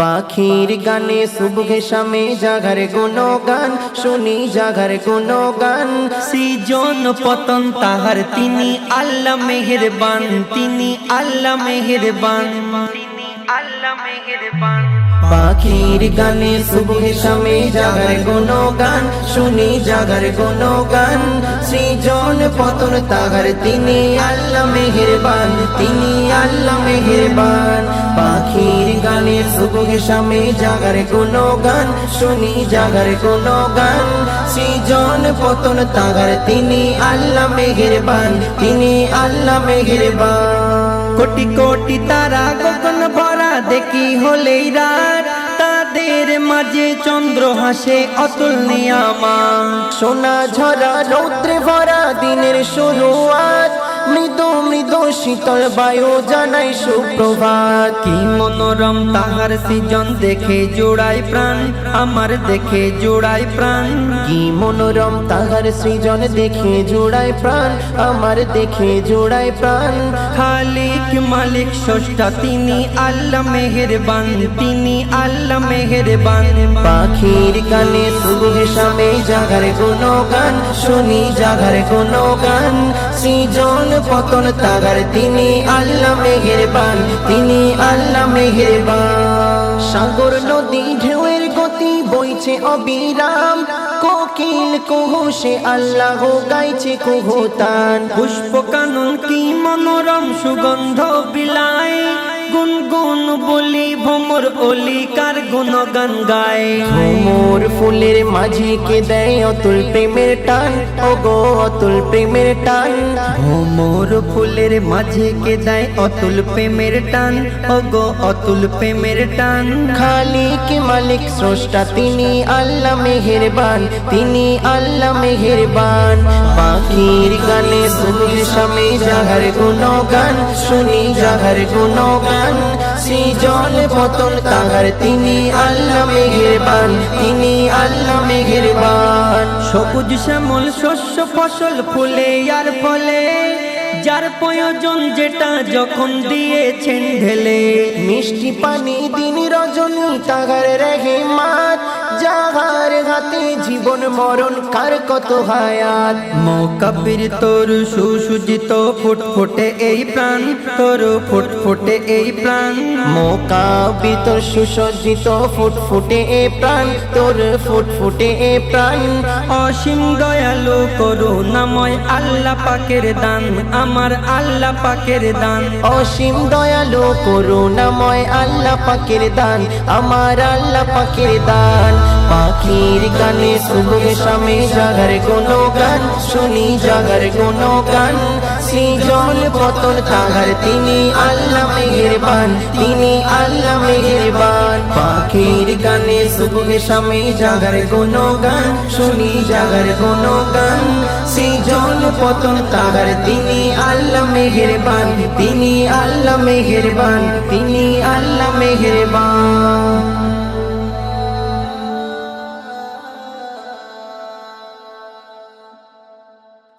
পাখির গানে সুবহে শামে জাগার কোনো গান শুনি জাগার কোনো গান। সৃজন পতন তাহার তিনি আল্লাহ মেহেরবান তিনি আল্লাহ মেহেরবান। তিনি আল্লাহ মেহেরবান। পাখির গানে সুবহে শামে জাগার কোনো গান শুনি জাগার কোনো গান। সৃজন পতন তাহার তিনি আল্লাহ মেহেরবান তিনি আল্লাহ মেহেরবান। পাখির গানে সুবহে শামে জাগার কোনো গান শুনি জাগার কোনো গান। সৃজন পতন তাহার তিনি আল্লাহ মেহেরবান তিনি আল্লাহ মেহেরবান। কোটি কোটি তারা গগন ভরা দেখি হলেই রাত। তাদের মাঝে চন্দ্র হাসে অতুল নিয়ামা সোনা ঝরা রৌদ্রে ভরা দিনের শুরুয়াত। শীতল বায়ু জানাই সুপ্রভাত। কি মনোরম তাহার সৃজন দেখে জোড়াই প্রাণ আমার দেখে জোড়াই প্রাণ। কি মনোরম তাহার সৃজন দেখে জোড়ায় প্রাণ আমার দেখে জোড়ায় প্রাণ। খালিক মালিক স্রষ্টা তিনি আল্লাহ মেহেরবান তিনি আল্লাহ মেহেরবান। পাখির গানে সুবহে শামে জাগার কোনো গান শুনি জাগার কোনো গান সৃজন পতন তাগার তিনি আল্লাহ মেহেরবান, তিনি আল্লাহ মেহেরবান। সাগর, নদী, ঢেউয়ের গতি বইছে অবিরাম। কোকিল, কুহু, সে আল্লাহ গাইছে কুহতান পুষ্প কানন কি মনোরম সুগন্ধ বলি ভমর অলিকার গুণগান গায়। মোর ফুলের মাঝে কে দেয় অতুল প্রেমের টান? ও গো অতুল প্রেমের টান। ভমর ফুলের মাঝে কে দেয় অতুল প্রেমের টান? ও গো অতুল প্রেমের টান। খালিক মালিক, স্রষ্টা, তিনি আল্লাহ মেহেরবান। তিনি আল্লাহ মেহেরবান। পাখির গানে সুনীল স্বামী জাগার গুনো গান শুনি জাগার গুনো গান জল পতন তাহার তিনি আল্লাহ মেহেরবান তিনি আল্লাহ মেহেরবান। সবুজ শ্যামল শস্য ফসল ফুলে আর ফলে যার প্রয়োজন যেটা যখন দিয়েছেন ঢেলে। মিষ্টি পানি দিন রজনী তাগার রেহে মাত যাহার হাতে জীবন মরণ কার কত হায়াত? মৌকাবির তোর সুসুজিত ফুটফুটে এই প্রাণ তোর ফুটফুটে এই প্রাণ। মোকা বিতর সুসজ্জিত ফুটফুটে এ প্রাণ তোর ফুটফুটে এ প্রাণ। অসীম দয়ালু করুণাময় আল্লাহ পাকের দান আমার আল্লাহ পাকের দান। অসীম দয়ালু করুণাময় আল্লাহ পাকের দান আমার আল্লাহ পাকের দান। পাখির গানে সুবহে শামে জাগার কোনো গান, শুনি জাগার কোনো গান। সৃজন পতন তাহার তিনি আল্লাহ মেহেরবান তিনি আল্লাহ মেহেরবান পাখির গানে সুবহে শামে জাগার কোনো গান, শুনি জাগার কোনো গান। সৃজন পতন তাহার তিনি আল্লাহ মেহেরবান তিনি আল্লাহ মেহেরবান তিনি আল্লাহ মেহেরবান